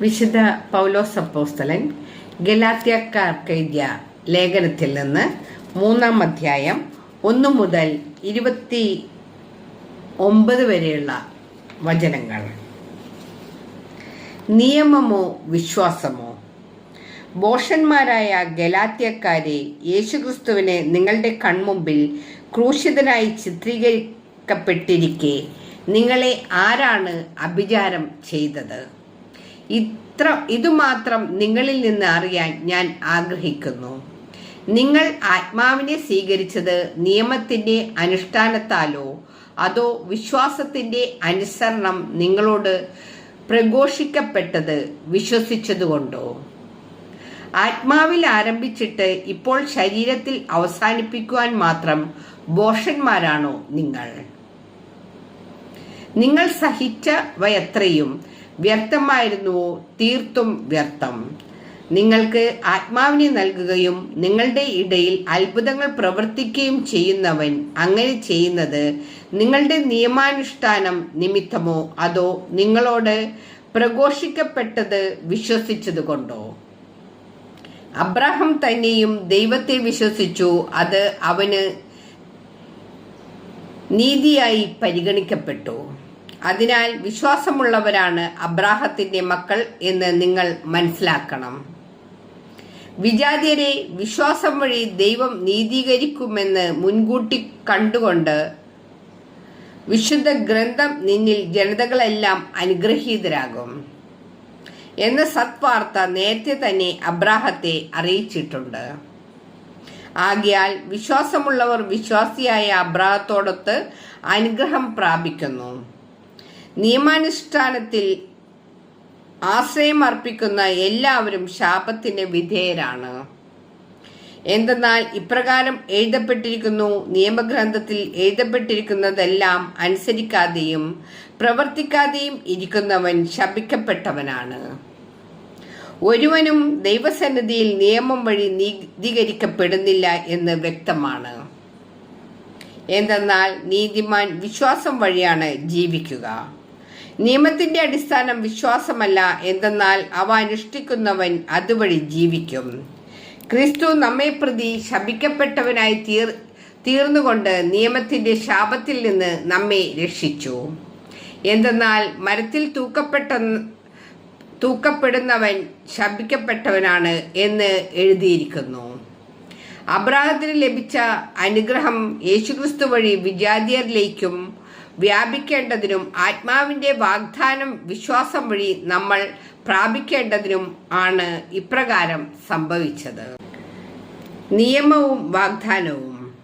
വിശുദ്ധ പൗലോസ് അപ്പോസ്തലൻ ഗലാത്യക്കാർക്കെഴുതിയ ലേഖനത്തിൽ നിന്ന് മൂന്നാം അധ്യായം ഒന്ന് മുതൽ ഇരുപത്തി ഒമ്പത് വരെയുള്ള വചനങ്ങൾ. നിയമമോ വിശ്വാസമോ? ബോഷന്മാരായ ഗലാത്യക്കാരെ യേശുക്രിസ്തുവിനെ നിങ്ങളുടെ കൺമുമ്പിൽ ക്രൂശിതനായി ചിത്രീകരിക്കപ്പെട്ടിരിക്കെ നിങ്ങളെ ആരാണ് അഭിചാരം ചെയ്തത്? ഇത്ര ഇതുമാത്രം നിങ്ങളിൽ നിന്ന് അറിയാൻ ഞാൻ ആഗ്രഹിക്കുന്നു. നിങ്ങൾ ആത്മാവിനെ സ്വീകരിച്ചത് നിയമത്തിന്റെ അനുഷ്ഠാനത്താലോ അതോ വിശ്വാസത്തിന്റെ അനുസരണം നിങ്ങളോട് പ്രഘോഷിക്കപ്പെട്ടത് വിശ്വസിച്ചതുകൊണ്ടോ? ആത്മാവിൽ ആരംഭിച്ചിട്ട് ഇപ്പോൾ ശരീരത്തിൽ അവസാനിപ്പിക്കുവാൻ മാത്രം ബോഷന്മാരാണോ നിങ്ങൾ? നിങ്ങൾ സഹിച്ചവയത്രയും വ്യർത്ഥമായിരുന്നുവോ തീർത്തും വ്യർത്ഥം. നിങ്ങൾക്ക് ആത്മാവിനെ നൽകുകയും നിങ്ങളുടെ ഇടയിൽ അത്ഭുതങ്ങൾ പ്രവർത്തിക്കുകയും ചെയ്യുന്നവൻ അങ്ങനെ ചെയ്യുന്നത് നിങ്ങളുടെ നിയമാനുഷ്ഠാനം നിമിത്തമോ അതോ നിങ്ങളോട് പ്രഘോഷിക്കപ്പെട്ടത് വിശ്വസിച്ചതുകൊണ്ടോ? അബ്രഹാം തന്നെയും ദൈവത്തെ വിശ്വസിച്ചു അത് അവന് നീതിയായി പരിഗണിക്കപ്പെട്ടു. അതിനാൽ വിശ്വാസമുള്ളവരാണ് അബ്രാഹത്തിന്റെ മക്കൾ എന്ന് നിങ്ങൾ മനസ്സിലാക്കണം. വിജാതിയരെ വിശ്വാസം വഴി ദൈവം നീതീകരിക്കുമെന്ന് മുൻകൂട്ടി കണ്ടുകൊണ്ട് വിശുദ്ധ ഗ്രന്ഥം നിന്നിൽ ജനതകളെല്ലാം അനുഗ്രഹീതരാകും എന്ന സത്വാർത്ത നേരത്തെ തന്നെ അബ്രാഹത്തെ അറിയിച്ചിട്ടുണ്ട്. ആകിയാൽ വിശ്വാസമുള്ളവർ വിശ്വാസിയായ അബ്രാഹത്തോടൊത്ത് അനുഗ്രഹം പ്രാപിക്കുന്നു. നിയമാനുഷ്ഠാനത്തിൽ ആശ്രയം അർപ്പിക്കുന്ന എല്ലാവരും ശാപത്തിന് വിധേയരാണ്. എന്തെന്നാൽ ഇപ്രകാരം എഴുതപ്പെട്ടിരിക്കുന്നു നിയമഗ്രന്ഥത്തിൽ എഴുതപ്പെട്ടിരിക്കുന്നതെല്ലാം അനുസരിക്കാതെയും പ്രവർത്തിക്കാതെയും ഇരിക്കുന്നവൻ ശപിക്കപ്പെട്ടവനാണ്. ഒരുവനും ദൈവസന്നിധിയിൽ നിയമം വഴി നീതീകരിക്കപ്പെടുന്നില്ല എന്ന് വ്യക്തമാണ്. എന്തെന്നാൽ നീതിമാൻ വിശ്വാസം വഴിയാണ് ജീവിക്കുക. നിയമത്തിന്റെ അടിസ്ഥാനം വിശ്വാസമല്ല എന്തെന്നാൽ അവ അനുഷ്ഠിക്കുന്നവൻ അതുവഴി ജീവിക്കും. ക്രിസ്തു നമ്മെ പ്രതി ശപിക്കപ്പെട്ടവനായി തീർ തീർന്നുകൊണ്ട് നിയമത്തിന്റെ ശാപത്തിൽ നിന്ന് നമ്മെ രക്ഷിച്ചു. എന്തെന്നാൽ മരത്തിൽ തൂക്കപ്പെട്ട തൂക്കപ്പെടുന്നവൻ ശപിക്കപ്പെട്ടവനാണ് എന്ന് എഴുതിയിരിക്കുന്നു. അബ്രാഹത്തിന് ലഭിച്ച അനുഗ്രഹം യേശുക്രിസ്തു വഴി വിജാതിയരിലേക്കും വ്യാപിക്കേണ്ടതിനും ആത്മാവിന്റെ വാഗ്ദാനം വിശ്വാസം വഴി നമ്മൾ പ്രാപിക്കേണ്ടതിനും ആണ് ഇപ്രകാരം സംഭവിച്ചത്. നിയമവും വാഗ്ദാനവും.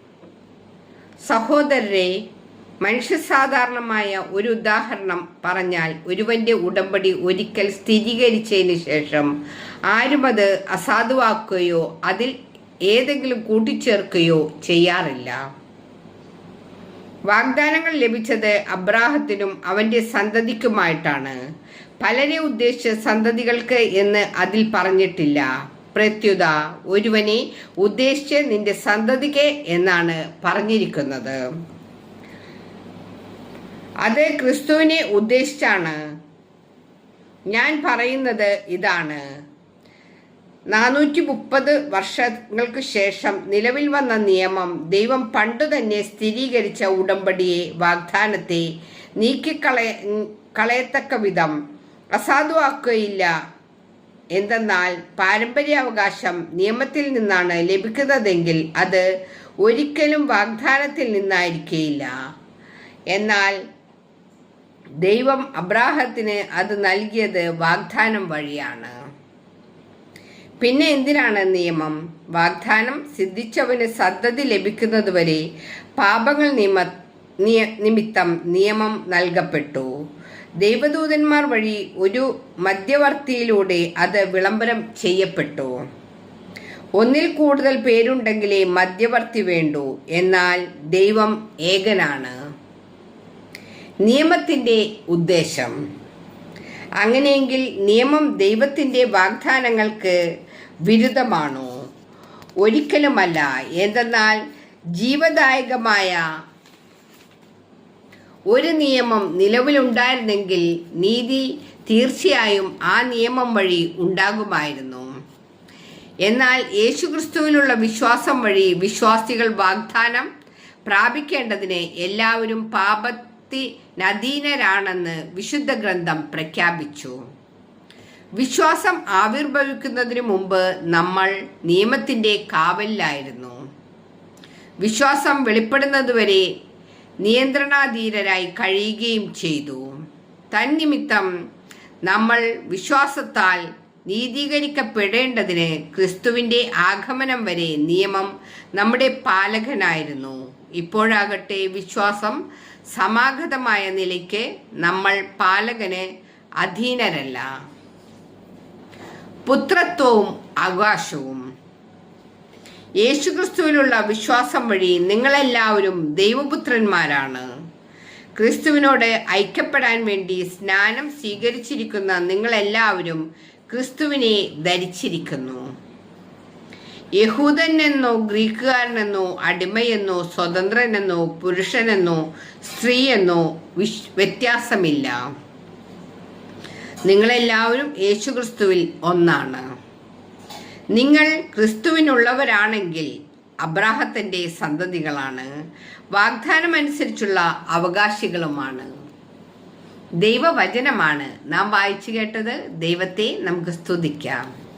സഹോദരരെ മനുഷ്യസാധാരണമായ ഒരു ഉദാഹരണം പറഞ്ഞാൽ ഒരുവന്റെ ഉടമ്പടി ഒരിക്കൽ സ്ഥിരീകരിച്ചതിന് ശേഷം ആരും അത് അസാധുവാക്കുകയോ അതിൽ ഏതെങ്കിലും കൂട്ടിച്ചേർക്കുകയോ ചെയ്യാറില്ല. വാഗ്ദാനങ്ങൾ ലഭിച്ചത് അബ്രാഹത്തിനും അവന്റെ സന്തതിക്കുമായിട്ടാണ്. പലരെ ഉദ്ദേശിച്ച സന്തതികൾക്ക് എന്ന് അതിൽ പറഞ്ഞിട്ടില്ല. പ്രത്യുത ഒരുവനെ ഉദ്ദേശിച്ച് നിന്റെ സന്തതിക്ക് എന്നാണ് പറഞ്ഞിരിക്കുന്നത്. അത് ക്രിസ്തുവിനെ ഉദ്ദേശിച്ചാണ്. ഞാൻ പറയുന്നത് ഇതാണ്. നാനൂറ്റി മുപ്പത് വർഷങ്ങൾക്ക് ശേഷം നിലവിൽ വന്ന നിയമം ദൈവം പണ്ടു തന്നെ സ്ഥിരീകരിച്ച ഉടമ്പടിയെ വാഗ്ദാനത്തെ നീക്കിക്കളയ കളയത്തക്ക വിധം അസാധുവാക്കുകയില്ല. എന്തെന്നാൽ പാരമ്പര്യാവകാശം നിയമത്തിൽ നിന്നാണ് ലഭിക്കുന്നതെങ്കിൽ അത് ഒരിക്കലും വാഗ്ദാനത്തിൽ നിന്നായിരിക്കുകയില്ല എന്നാൽ ദൈവം അബ്രാഹത്തിന് അത് നൽകിയത് വാഗ്ദാനം വഴിയാണ്. പിന്നെ എന്തിനാണ് നിയമം? വാഗ്ദാനം സിദ്ധിച്ചവന് സദ്ധതി ലഭിക്കുന്നതുവരെ പാപങ്ങൾ നിയമ നിമിത്തം നിയമം നൽകപ്പെട്ടു. ദൈവദൂതന്മാർ വഴി ഒരു മധ്യവർത്തിയിലൂടെ അത് വിളംബരം ചെയ്യപ്പെട്ടു. ഒന്നിൽ കൂടുതൽ പേരുണ്ടെങ്കിലേ മധ്യവർത്തി വേണ്ടു എന്നാൽ ദൈവം ഏകനാണ്. നിയമത്തിന്റെ ഉദ്ദേശം. അങ്ങനെയെങ്കിൽ നിയമം ദൈവത്തിന്റെ വാഗ്ദാനങ്ങൾക്ക് വിരുദ്ധമാണോ? ഒരിക്കലുമല്ല. എന്തെന്നാൽ ജീവദായകമായ ഒരു നിയമം നിലവിലുണ്ടായിരുന്നെങ്കിൽ നീതി തീർച്ചയായും ആ നിയമം വഴി ഉണ്ടാകുമായിരുന്നു. എന്നാൽ യേശുക്രിസ്തുവിലുള്ള വിശ്വാസം വഴി വിശ്വാസികൾ വാഗ്ദാനം പ്രാപിക്കേണ്ടതിന് എല്ലാവരും പാപത്തിനധീനരാണെന്ന് വിശുദ്ധ ഗ്രന്ഥം പ്രഖ്യാപിച്ചു. വിശ്വാസം ആവിർഭവിക്കുന്നതിന് മുമ്പ് നമ്മൾ നിയമത്തിന്റെ കാവലിലായിരുന്നു. വിശ്വാസം വെളിപ്പെടുന്നതുവരെ നിയന്ത്രണാധീരരായി കഴിയുകയും ചെയ്തു. തന്നിമിത്തം നമ്മൾ വിശ്വാസത്താൽ നീതീകരിക്കപ്പെടേണ്ടതിന് ക്രിസ്തുവിന്റെ ആഗമനം വരെ നിയമം നമ്മുടെ പാലകനായിരുന്നു. ഇപ്പോഴാകട്ടെ വിശ്വാസം സമാഗതമായ നിലയ്ക്ക് നമ്മൾ പാലകന് അധീനരല്ല. പുത്രത്വവും അവകാശവും യേശുക്രിസ്തുവിലുള്ള വിശ്വാസം വഴി നിങ്ങളെല്ലാവരും ദൈവപുത്രന്മാരാണ്. ക്രിസ്തുവിനോട് ഐക്യപ്പെടാൻ വേണ്ടി സ്നാനം സ്വീകരിച്ചിരിക്കുന്ന നിങ്ങളെല്ലാവരും ക്രിസ്തുവിനെ ധരിച്ചിരിക്കുന്നു. യഹൂദനെന്നോ ഗ്രീക്കുകാരനെന്നോ അടിമയെന്നോ സ്വതന്ത്രനെന്നോ പുരുഷനെന്നോ സ്ത്രീയെന്നോ വിശ് വ്യത്യാസമില്ല. നിങ്ങളെല്ലാവരും യേശുക്രിസ്തുവിൽ ഒന്നാണ്. നിങ്ങൾ ക്രിസ്തുവിനുള്ളവരാണെങ്കിൽ അബ്രാഹത്തിന്റെ സന്തതികളാണ്. വാഗ്ദാനമനുസരിച്ചുള്ള അവകാശികളുമാണ്. ദൈവവചനമാണ് നാം വായിച്ചു കേട്ടത്. ദൈവത്തെ നമുക്ക് സ്തുതിക്കാം.